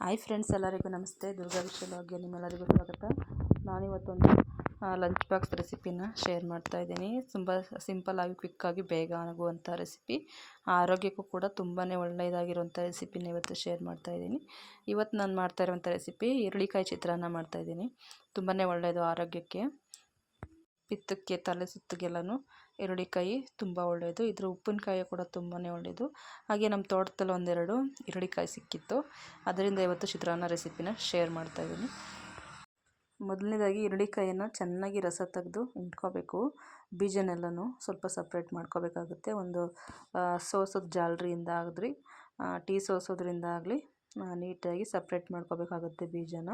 Hi friends ಎಲ್ಲರಿಗೂ ನಮಸ್ತೆ. ದುರ್ಗಾ ವಿಶ್ವಲೋಗ್ಗೆ ನಿಮ್ಮೆಲ್ಲರಿಗೂ ಸ್ವಾಗತ. ನಾನಿವತ್ತೊಂದು ಲಂಚ್ ಬಾಕ್ಸ್ ರೆಸಿಪಿನ ಶೇರ್ ಮಾಡ್ತಾ ಇದ್ದೀನಿ. ತುಂಬ ಸಿಂಪಲ್ಲಾಗಿ ಕ್ವಿಕ್ಕಾಗಿ ಬೇಗ ಆಗುವಂಥ ರೆಸಿಪಿ ಆರೋಗ್ಯಕ್ಕೂ ಕೂಡ ತುಂಬಾ ಒಳ್ಳೆಯದಾಗಿರುವಂಥ ರೆಸಿಪಿನ ಇವತ್ತು ಶೇರ್ ಮಾಡ್ತಾ ಇದ್ದೀನಿ. ಇವತ್ತು ನಾನು ಮಾಡ್ತಾ ಇರುವಂಥ ರೆಸಿಪಿ ಈರುಳ್ಳಿಕಾಯಿ ಚಿತ್ರಾನ್ನ ಮಾಡ್ತಾಯಿದ್ದೀನಿ ತುಂಬಾ ಒಳ್ಳೆಯದು ಆರೋಗ್ಯಕ್ಕೆ. ಪಿತ್ತಕ್ಕೆ, ತಲೆ ಸುತ್ತಿಗೆಲ್ಲನೂ ಈರುಳ್ಳಿಕಾಯಿ ತುಂಬ ಒಳ್ಳೆಯದು. ಇದ್ರ ಉಪ್ಪಿನಕಾಯಿ ಕೂಡ ತುಂಬಾ ಒಳ್ಳೆಯದು. ಹಾಗೆ ನಮ್ಮ ತೋಟದಲ್ಲಿ ಒಂದೆರಡು ಈರುಳ್ಳಿಕಾಯಿ ಸಿಕ್ಕಿತ್ತು. ಅದರಿಂದ ಇವತ್ತು ಚಿತ್ರಾನ್ನ ರೆಸಿಪಿನ ಶೇರ್ ಮಾಡ್ತಾಯಿದ್ದೀನಿ ಮೊದಲನೇದಾಗಿ ಈರುಳ್ಳಿಕಾಯಿಯನ್ನು ಚೆನ್ನಾಗಿ ರಸ ತೆಗೆದು ಇಟ್ಕೋಬೇಕು ಬೀಜನೆಲ್ಲನೂ ಸ್ವಲ್ಪ ಸಪ್ರೇಟ್ ಮಾಡ್ಕೋಬೇಕಾಗುತ್ತೆ. ಒಂದು ಸೋಸೋದು ಜಾಲರಿಯಿಂದ ಆಗದ್ರಿ ಟೀ ಸೋಸೋದ್ರಿಂದ ಆಗಲಿ ನೀಟಾಗಿ ಸಪ್ರೇಟ್ ಮಾಡ್ಕೋಬೇಕಾಗುತ್ತೆ ಬೀಜನ.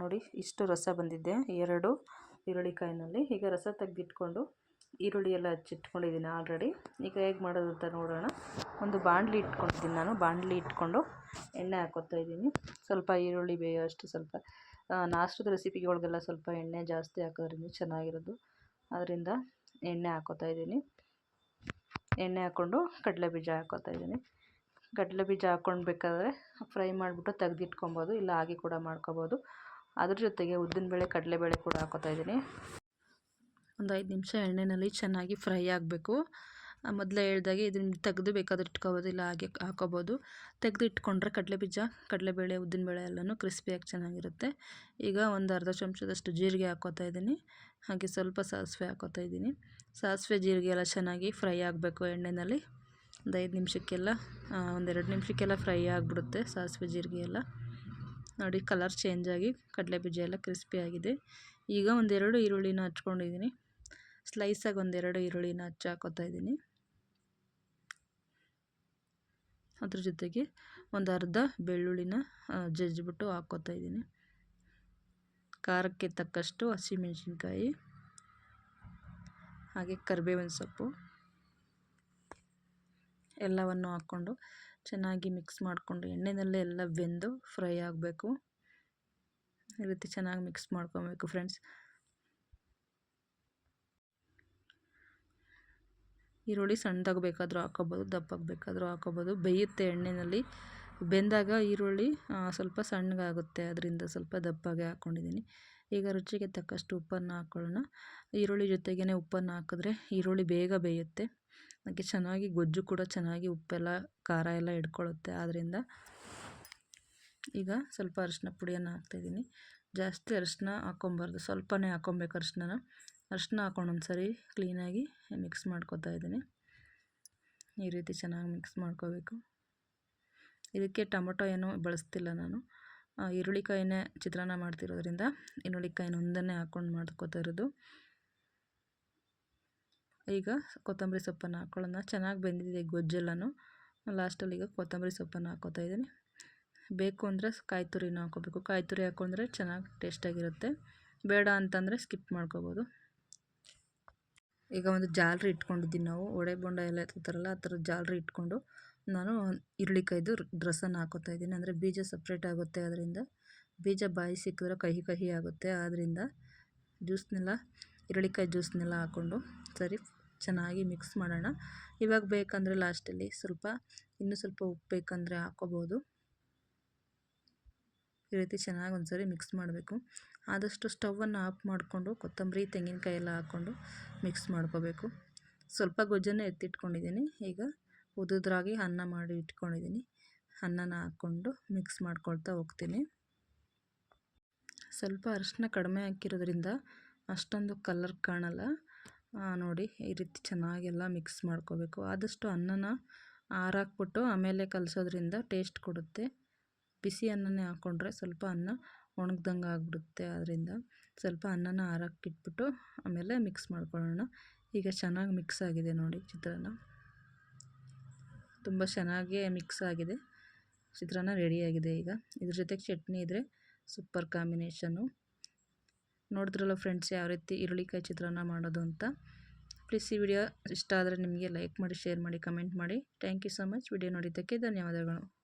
ನೋಡಿ, ಇಷ್ಟು ರಸ ಬಂದಿದೆ. ಎರಡು ಈರುಳ್ಳಿಕಾಯಿನಲ್ಲಿ ಈಗ ರಸ ತೆಗೆದಿಟ್ಕೊಂಡು ಈರುಳ್ಳಿ ಎಲ್ಲ ಹಚ್ಚಿಟ್ಕೊಂಡಿದ್ದೀನಿ ಆಲ್ರೆಡಿ. ಈಗ ಹೇಗೆ ಮಾಡೋದು ಅಂತ ನೋಡೋಣ. ಒಂದು ಬಾಣಲಿ ಇಟ್ಕೊಂಡಿದ್ದೀನಿ ನಾನು. ಬಾಣಲಿ ಇಟ್ಕೊಂಡು ಎಣ್ಣೆ ಹಾಕೋತಾ ಇದ್ದೀನಿ. ಸ್ವಲ್ಪ ಈರುಳ್ಳಿ ಬೇಯೋ ಅಷ್ಟು ಸ್ವಲ್ಪ ನಾಷ್ಟದ ರೆಸಿಪಿಗಳಿಗೆಲ್ಲ ಸ್ವಲ್ಪ ಎಣ್ಣೆ ಜಾಸ್ತಿ ಹಾಕೋದ್ರಿಂದ ಚೆನ್ನಾಗಿರೋದು. ಅದರಿಂದ ಎಣ್ಣೆ ಹಾಕೋತಾ ಇದ್ದೀನಿ. ಎಣ್ಣೆ ಹಾಕ್ಕೊಂಡು ಕಡಲೆ ಬೀಜ ಹಾಕೋತಾ ಇದ್ದೀನಿ. ಕಡಲೆ ಬೀಜ ಹಾಕ್ಕೊಂಡ್ಬೇಕಾದ್ರೆ ಫ್ರೈ ಮಾಡಿಬಿಟ್ಟು ತೆಗೆದಿಟ್ಕೊಬೋದು. ಇಲ್ಲ ಹಾಗೆ ಕೂಡ ಮಾಡ್ಕೊಬೋದು. ಅದ್ರ ಜೊತೆಗೆ ಉದ್ದಿನಬೇಳೆ ಕಡಲೆಬೇಳೆ ಕೂಡ ಹಾಕೋತಾ ಇದ್ದೀನಿ. ಒಂದು ಐದು ನಿಮಿಷ ಎಣ್ಣೆಯಲ್ಲಿ ಚೆನ್ನಾಗಿ ಫ್ರೈ ಆಗಬೇಕು. ಮೊದಲೇ ಹೇಳಿದಾಗೆ ಇದನ್ನ ತೆಗೆದು ಬೇಕಾದ್ರೆ ಇಟ್ಕೋಬೋದು, ಇಲ್ಲ ಹಾಗೆ ಹಾಕೋಬೋದು. ತೆಗೆದು ಇಟ್ಕೊಂಡ್ರೆ ಕಡಲೆಬೀಜ ಕಡಲೆಬೇಳೆ ಉದ್ದಿನಬೇಳೆ ಎಲ್ಲನೂ ಕ್ರಿಸ್ಪಿಯಾಗಿ ಚೆನ್ನಾಗಿರುತ್ತೆ. ಈಗ ಒಂದು ಅರ್ಧ ಚಮಚದಷ್ಟು ಜೀರಿಗೆ ಹಾಕೋತಾ ಇದ್ದೀನಿ. ಹಾಗೆ ಸ್ವಲ್ಪ ಸಾಸಿವೆ ಹಾಕೋತಾ ಇದ್ದೀನಿ. ಸಾಸಿವೆ, ಜೀರಿಗೆ ಎಲ್ಲ ಚೆನ್ನಾಗಿ ಫ್ರೈ ಆಗಬೇಕು ಎಣ್ಣೆಯಲ್ಲಿ ಒಂದು ಐದು ನಿಮಿಷಕ್ಕೆಲ್ಲ ಒಂದೆರಡು ನಿಮಿಷಕ್ಕೆಲ್ಲ ಫ್ರೈ ಆಗಿಬಿಡುತ್ತೆ ಸಾಸಿವೆ, ಜೀರಿಗೆ ಎಲ್ಲ. ನೋಡಿ ಕಲರ್ ಚೇಂಜ್ ಆಗಿ ಕಡಲೆ ಬೀಜ ಎಲ್ಲ ಕ್ರಿಸ್ಪಿ ಆಗಿದೆ. ಈಗ ಒಂದೆರಡು ಈರುಳ್ಳಿನ ಹಚ್ಕೊಂಡಿದ್ದೀನಿ. ಸ್ಲೈಸಾಗಿ ಒಂದೆರಡು ಈರುಳ್ಳಿನ ಹಚ್ಚಿ ಹಾಕೋತಾ ಇದ್ದೀನಿ. ಅದ್ರ ಜೊತೆಗೆ ಒಂದು ಅರ್ಧ ಬೆಳ್ಳುಳ್ಳಿನ ಜಜ್ಜಿಬಿಟ್ಟು ಹಾಕ್ಕೋತಾ ಇದ್ದೀನಿ. ಖಾರಕ್ಕೆ ತಕ್ಕಷ್ಟು ಹಸಿಮೆಣಸಿನ್ಕಾಯಿ, ಹಾಗೆ ಕರಿಬೇವಿನ ಸೊಪ್ಪು ಎಲ್ಲವನ್ನು ಹಾಕ್ಕೊಂಡು ಚೆನ್ನಾಗಿ ಮಿಕ್ಸ್ ಮಾಡಿಕೊಂಡು ಎಣ್ಣೆನಲ್ಲೇ ಎಲ್ಲ ಬೆಂದು ಫ್ರೈ ಆಗಬೇಕು. ಈ ರೀತಿ ಚೆನ್ನಾಗಿ ಮಿಕ್ಸ್ ಮಾಡ್ಕೊಬೇಕು ಫ್ರೆಂಡ್ಸ್ ಈರುಳ್ಳಿ ಸಣ್ಣದಾಗಿ ಬೇಕಾದರೂ ಹಾಕೋಬೋದು ದಪ್ಪಗೆ ಬೇಕಾದರೂ ಹಾಕೋಬೋದು ಬೇಯುತ್ತೆ ಎಣ್ಣೆಯಲ್ಲಿ ಬೆಂದಾಗ ಈರುಳ್ಳಿ ಸ್ವಲ್ಪ ಸಣ್ಣಗಾಗುತ್ತೆ. ಅದರಿಂದ ಸ್ವಲ್ಪ ದಪ್ಪಾಗೆ ಹಾಕ್ಕೊಂಡಿದ್ದೀನಿ ಈಗ ರುಚಿಗೆ ತಕ್ಕಷ್ಟು ಉಪ್ಪನ್ನು ಹಾಕ್ಕೊಳ್ಳೋಣ ಈರುಳ್ಳಿ ಜೊತೆಗೇ ಉಪ್ಪನ್ನು ಹಾಕಿದ್ರೆ ಈರುಳ್ಳಿ ಬೇಗ ಬೇಯುತ್ತೆ. ಹಾಗೆ ಚೆನ್ನಾಗಿ ಗೊಜ್ಜು ಕೂಡ ಚೆನ್ನಾಗಿ ಉಪ್ಪೆಲ್ಲ, ಖಾರ ಎಲ್ಲ ಹಿಡ್ಕೊಳ್ಳುತ್ತೆ ಆದ್ದರಿಂದ ಈಗ ಸ್ವಲ್ಪ ಅರಿಶಿನ ಪುಡಿಯನ್ನು ಹಾಕ್ತಾಯಿದ್ದೀನಿ. ಜಾಸ್ತಿ ಅರಿಶಿನ ಹಾಕ್ಕೊಬಾರ್ದು. ಸ್ವಲ್ಪನೇ ಹಾಕ್ಕೊಬೇಕು ಅರಿಶಿನ ಅರಿಶಿನ ಹಾಕ್ಕೊಂಡು ಒಂದು ಸರಿ ಕ್ಲೀನಾಗಿ ಮಿಕ್ಸ್ ಮಾಡ್ಕೊತಾ ಇದ್ದೀನಿ. ಈ ರೀತಿ ಚೆನ್ನಾಗಿ ಮಿಕ್ಸ್ ಮಾಡ್ಕೋಬೇಕು. ಇದಕ್ಕೆ ಟೊಮೊಟೊ ಏನು ಬಳಸ್ತಿಲ್ಲ ನಾನು. ಈರುಳ್ಳಿಕಾಯಿನೇ ಚಿತ್ರಾನ್ನ ಮಾಡ್ತಿರೋದ್ರಿಂದ ಈರುಳ್ಳಿಕಾಯಿನ ಒಂದನ್ನೇ ಹಾಕ್ಕೊಂಡು ಮಾಡ್ಕೋತಾ ಇರೋದು. ಈಗ ಕೊತ್ತಂಬರಿ ಸೊಪ್ಪನ್ನು ಹಾಕ್ಕೊಳ್ಳೋಣ ಚೆನ್ನಾಗಿ ಬೆಂದಿದೆ ಗೊಜ್ಜೆಲ್ಲನೂ. ಲಾಸ್ಟಲ್ಲಿ ಈಗ ಕೊತ್ತಂಬರಿ ಸೊಪ್ಪನ್ನು ಹಾಕೋತಾ ಇದ್ದೀನಿ. ಬೇಕು ಅಂದರೆ ಕಾಯಿ ತುರಿನ ಹಾಕೋಬೇಕು. ಕಾಯಿ ತುರಿ ಹಾಕೊಂಡ್ರೆ ಚೆನ್ನಾಗಿ ಟೇಸ್ಟಾಗಿರುತ್ತೆ ಬೇಡ ಅಂತಂದರೆ ಸ್ಕಿಪ್ ಮಾಡ್ಕೋಬೋದು. ಈಗ ಒಂದು ಜಾಲರಿ ಇಟ್ಕೊಂಡಿದ್ದೀನಿ ನಾವು. ಒಡೆ ಬೊಂಡ ಎಲ್ಲ ಎತ್ಕೋತಾರಲ್ಲ, ಆ ಥರ ಜಾಲರಿ ಇಟ್ಕೊಂಡು ನಾನು ಈರುಳ್ಳಿಕಾಯ್ದು ಡ್ರೆಸ್ಸನ್ನು ಹಾಕೋತಾ ಇದ್ದೀನಿ. ಅಂದರೆ ಬೀಜ ಸಪ್ರೇಟ್ ಆಗುತ್ತೆ ಅದರಿಂದ. ಬೀಜ ಬಾಯಿ ಸಿಕ್ಕಿದ್ರೆ ಕಹಿ ಕಹಿ ಆಗುತ್ತೆ. ಆದ್ದರಿಂದ ಜ್ಯೂಸ್ನೆಲ್ಲ ಈರುಳ್ಳಿಕಾಯಿ ಜ್ಯೂಸ್ನೆಲ್ಲ ಹಾಕ್ಕೊಂಡು ಸರಿ ಚೆನ್ನಾಗಿ ಮಿಕ್ಸ್ ಮಾಡೋಣ. ಇವಾಗ ಬೇಕಂದರೆ ಲಾಸ್ಟಲ್ಲಿ ಸ್ವಲ್ಪ, ಇನ್ನೂ ಸ್ವಲ್ಪ ಉಪ್ಪು ಬೇಕಂದರೆ ಹಾಕೋಬೋದು. ಈ ರೀತಿ ಚೆನ್ನಾಗಿ ಒಂದ್ಸರಿ ಮಿಕ್ಸ್ ಮಾಡಬೇಕು. ಆದಷ್ಟು ಸ್ಟವನ್ನು ಆಫ್ ಮಾಡಿಕೊಂಡು, ಕೊತ್ತಂಬರಿ, ತೆಂಗಿನಕಾಯಿ ಎಲ್ಲ ಹಾಕ್ಕೊಂಡು ಮಿಕ್ಸ್ ಮಾಡ್ಕೋಬೇಕು. ಸ್ವಲ್ಪ ಗೊಜ್ಜನ್ನು ಎತ್ತಿಟ್ಕೊಂಡಿದ್ದೀನಿ. ಈಗ ಉದುದ್ರಾಗಿ ಅನ್ನ ಮಾಡಿ ಇಟ್ಕೊಂಡಿದ್ದೀನಿ. ಅನ್ನನ ಹಾಕ್ಕೊಂಡು ಮಿಕ್ಸ್ ಮಾಡ್ಕೊಳ್ತಾ ಹೋಗ್ತೀನಿ. ಸ್ವಲ್ಪ ಅರಿಶಿನ ಕಡಿಮೆ ಹಾಕಿರೋದ್ರಿಂದ ಅಷ್ಟೊಂದು ಕಲರ್ ಕಾಣಲ್ಲ. ನೋಡಿ, ಈ ರೀತಿ ಚೆನ್ನಾಗೆಲ್ಲ ಮಿಕ್ಸ್ ಮಾಡ್ಕೋಬೇಕು. ಆದಷ್ಟು ಅನ್ನನ ಆರಾಕ್ಬಿಟ್ಟು ಆಮೇಲೆ ಕಲಸೋದ್ರಿಂದ ಟೇಸ್ಟ್ ಕೊಡುತ್ತೆ. ಬಿಸಿ ಅನ್ನನೇ ಹಾಕ್ಕೊಂಡ್ರೆ ಸ್ವಲ್ಪ ಅನ್ನ ಒಣಗ್ದಂಗೆ ಆಗಿಬಿಡುತ್ತೆ ಅದರಿಂದ ಸ್ವಲ್ಪ ಅನ್ನನ ಆರಾಕಿಟ್ಬಿಟ್ಟು ಆಮೇಲೆ ಮಿಕ್ಸ್ ಮಾಡ್ಕೊಳ್ಳೋಣ. ಈಗ ಚೆನ್ನಾಗಿ ಮಿಕ್ಸ್ ಆಗಿದೆ ನೋಡಿ ಚಿತ್ರಾನ್ನ. ತುಂಬ ಚೆನ್ನಾಗೇ ಮಿಕ್ಸ್ ಆಗಿದೆ. ಚಿತ್ರಾನ್ನ ರೆಡಿಯಾಗಿದೆ ಈಗ. ಇದ್ರ ಜೊತೆಗೆ ಚಟ್ನಿ ಇದ್ದರೆ ಸೂಪರ್ ಕಾಂಬಿನೇಷನ್ನು ನೋಡಿದ್ರಲ್ಲ ಫ್ರೆಂಡ್ಸ್ ಯಾವ ರೀತಿ ಈರುಳ್ಳಿಕಾಯಿ ಚಿತ್ರಾನ್ನ ಮಾಡೋದು ಅಂತ. ಪ್ಲೀಸ್ ಈ ವಿಡಿಯೋ ಇಷ್ಟ ಆದರೆ ನಿಮಗೆ ಲೈಕ್ ಮಾಡಿ ಶೇರ್ ಮಾಡಿ ಕಮೆಂಟ್ ಮಾಡಿ. Thank you so much video ನೋಡಿದ್ದಕ್ಕೆ ಧನ್ಯವಾದಗಳು.